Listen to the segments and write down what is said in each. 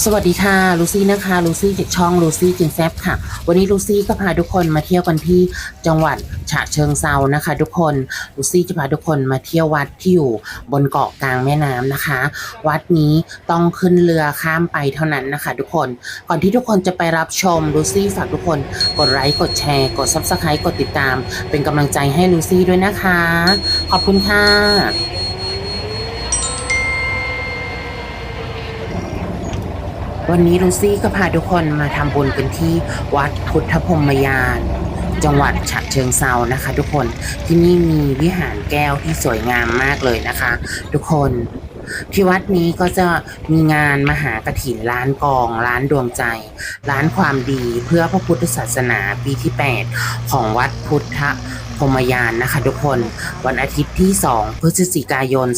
สวัสดีค่ะลูซี่นะคะลูซี่จากช่องลูซี่กินแซบค่ะ วันนี้ลูซี่ก็พาทุกคนมาเที่ยวกันที่จังหวัดฉะเชิงเซานะคะ ทุกคนลูซี่จะพาทุกคนมาเที่ยววัดที่อยู่บนเกาะกลางแม่น้ำนะคะ วัดนี้ต้องขึ้นเรือข้ามไปเท่านั้นนะคะ ทุกคนก่อนที่ทุกคนจะไปรับชมลูซี่ฝากทุกคนกดไลค์กดแชร์ กดซับสไครต์กดติดตาม เป็นกำลังใจให้ลูซี่ด้วยนะคะ ขอบคุณค่ะ วันนี้ลูซี่ก็พาทุกคนมาทำบุญกันที่วัดพุทธพรมยาน จังหวัดฉะเชิงเซานะคะ ทุกคนที่นี่มีวิหารแก้วที่สวยงามมากเลยนะคะ ทุกคนที่วัดนี้ก็จะมีงานมหากถินล้านกองล้านดวงใจ ล้านความดีเพื่อพระพุทธศาสนาปีที่ 8 ของวัดพุทธ รมยานนะคะทุกคน วันอาทิตย์ที่ 2 พฤศจิกายน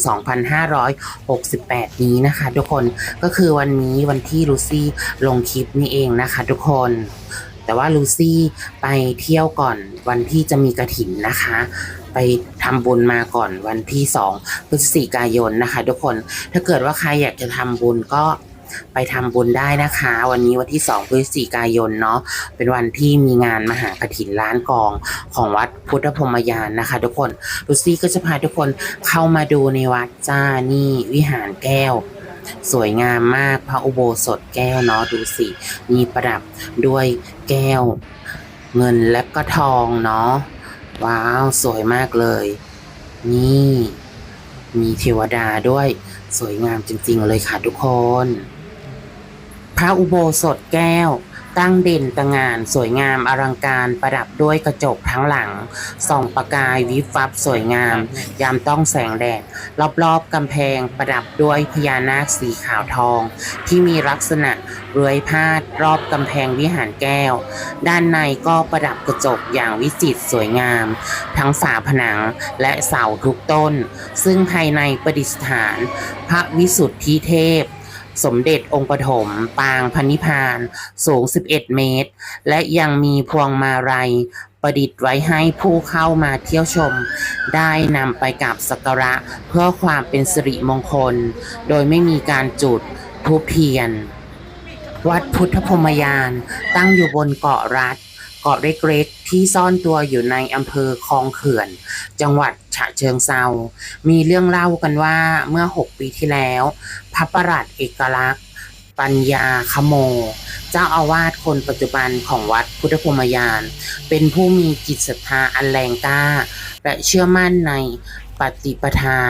2568 นี้นะคะ ทุกคนก็คือวันนี้วันที่ลูซี่ลงคลิปนี่เองนะคะ ทุกคนแต่ว่าลูซี่ไปเที่ยวก่อนวันที่จะมีกระถินนะคะ ไปทำบุญมาก่อนวันที่ 2 พฤศจิกายนนะคะ ทุกคนถ้าเกิดว่าใครอยากจะทำบุญก็ไปทำบุญได้นะคะ วันนี้วันที่ 2 พฤศจิกายนเนาะเป็นวันที่มีงานมหากฐินล้านกอง ของวัดพุทธพรมยานนะคะ ทุกคนลูซี่ก็จะพาทุกคนเข้ามาดูในวัดจ้านี่วิหารแก้ว สวยงามมากพระอุโบสถแก้วเนาะดูสิมีประดับด้วยแก้ว เงินและก็ทองเนาะว้าวสวยมากเลย นี่ มีเทวดาด้วยสวยงามจริง ๆ เลยค่ะทุกคน พระอุโบสถแก้ว ตั้งเด่นตระหง่านสวยงามอลังการประดับด้วยกระจกทั้งหลัง ส่องประกายวิบวับสวยงาม ยามต้องแสงแดดรอบๆกำแพงประดับด้วยพญานาคสีขาวทอง ที่มีลักษณะเรือยพาดรอบกำแพงวิหารแก้ว ด้านในก็ประดับกระจกอย่างวิจิตรสวยงาม ทั้งฝาผนังและเสาทุกต้น ซึ่งภายในประดิษฐาน พระวิสุทธิเทพ สมเด็จองค์ปฐมปางพันิพานสูง 11 เมตร และยังมีพวงมาลัยประดิษฐ์ไว้ให้ผู้เข้ามาเที่ยวชม ได้นำไปกราบสักการะเพื่อความเป็นสิริมงคล โดยไม่มีการจุดธูปเทียน วัดพุทธพมยานตั้งอยู่บนเกาะรัฐ เกาะเล็กๆ ที่ซ่อนตัวอยู่ในอำเภอคลองเขื่อน จังหวัดฉะเชิงเซา มีเรื่องเล่ากันว่าเมื่อ 6 ปีที่แล้ว พระประหลัดเอกลักษณ์ ปัญญาขโม เจ้าอาวาสคนปัจจุบันของวัดพุทธภูมิยาน เป็นผู้มีจิตศรัทธาอันแรงกล้า และเชื่อมั่นใน ปฏิปทา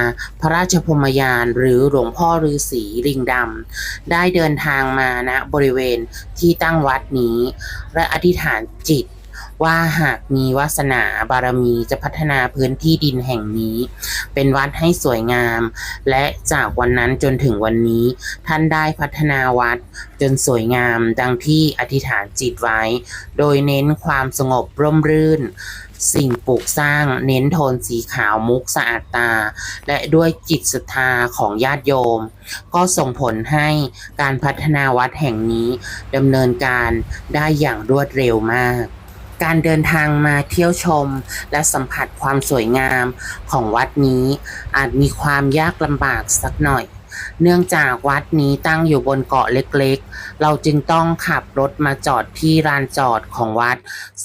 พระราชพรมยาน หรือหลวงพ่อฤาษีลิงดำได้เดินทางมาณบริเวณที่ตั้งวัดนี้ และอธิษฐานจิต ว่าหากมีวาสนาบารมีจะพัฒนาพื้นที่ดินแห่งนี้ เป็นวัดให้สวยงาม และจากวันนั้นจนถึงวันนี้ ท่านได้พัฒนาวัดจนสวยงามดังที่อธิษฐานจิตไว้ โดยเน้นความสงบร่มรื่น สิ่งปลูกสร้างเน้นโทนสีขาวมุกสะอาดตา และด้วยจิตศรัทธาของญาติโยม ก็ส่งผลให้การพัฒนาวัดแห่งนี้ดำเนินการได้อย่างรวดเร็วมาก การเดินทางมาเที่ยวชม และสัมผัสความสวยงามของวัดนี้ อาจมีความยากลำบากสักหน่อย เนื่องจากวัดนี้ตั้งอยู่บนเกาะเล็กๆ เราจึงต้องขับรถมาจอดที่ลานจอดของวัด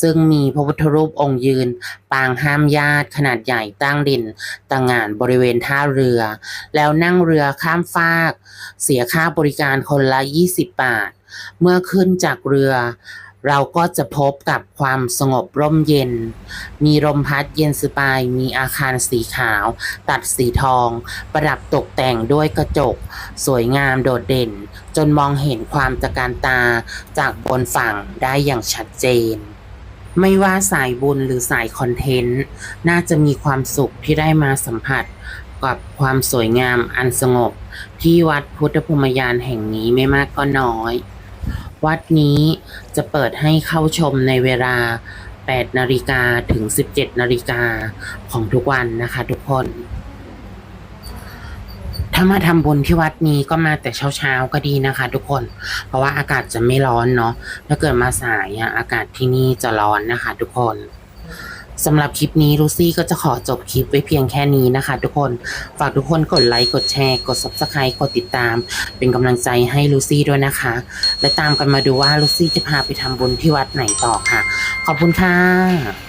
ซึ่งมีพระพุทธรูปองค์ยืน ปางห้ามญาติขนาดใหญ่ตั้งด่นต่างงานบริเวณท่าเรือ แล้วนั่งเรือข้ามฟาก เสียค่าบริการคนละ 20 บาท เมื่อขึ้นจากเรือ เราก็จะพบกับความสงบร่มเย็น มีลมพัดเย็นสบาย มีอาคารสีขาว ตัดสีทอง ประดับตกแต่งด้วยกระจก สวยงามโดดเด่น จนมองเห็นความตะการตาจากบนฝั่งได้อย่างชัดเจน ไม่ว่าสายบุญหรือสายคอนเทนต์ น่าจะมีความสุขที่ได้มาสัมผัสกับความสวยงามอันสงบ ที่วัดพุทธพรหมยานแห่งนี้ไม่มากก็น้อย วัดนี้จะเปิดให้เข้าชมในเวลา 8 นาฬิกาถึง 17 นาฬิกาของทุกวันนะคะทุกคน ถ้ามาทำบุญที่วัดนี้ก็มาแต่เช้าๆก็ดีนะคะ ทุกคน เพราะว่าอากาศจะไม่ร้อนเนาะ ถ้าเกิดมาสายอะอากาศที่นี่จะร้อนนะคะ ทุกคน สำหรับคลิปนี้ลูซี่ก็จะขอจบคลิปไว้เพียงแค่นี้นะคะ ทุกคน ฝากทุกคนกดไลค์ กดแชร์ กด subscribe กดติดตาม เป็นกำลังใจให้ลูซี่ด้วยนะคะ และตามกันมาดูว่าลูซี่จะพาไปทำบุญที่วัดไหนต่อค่ะ ขอบคุณค่ะ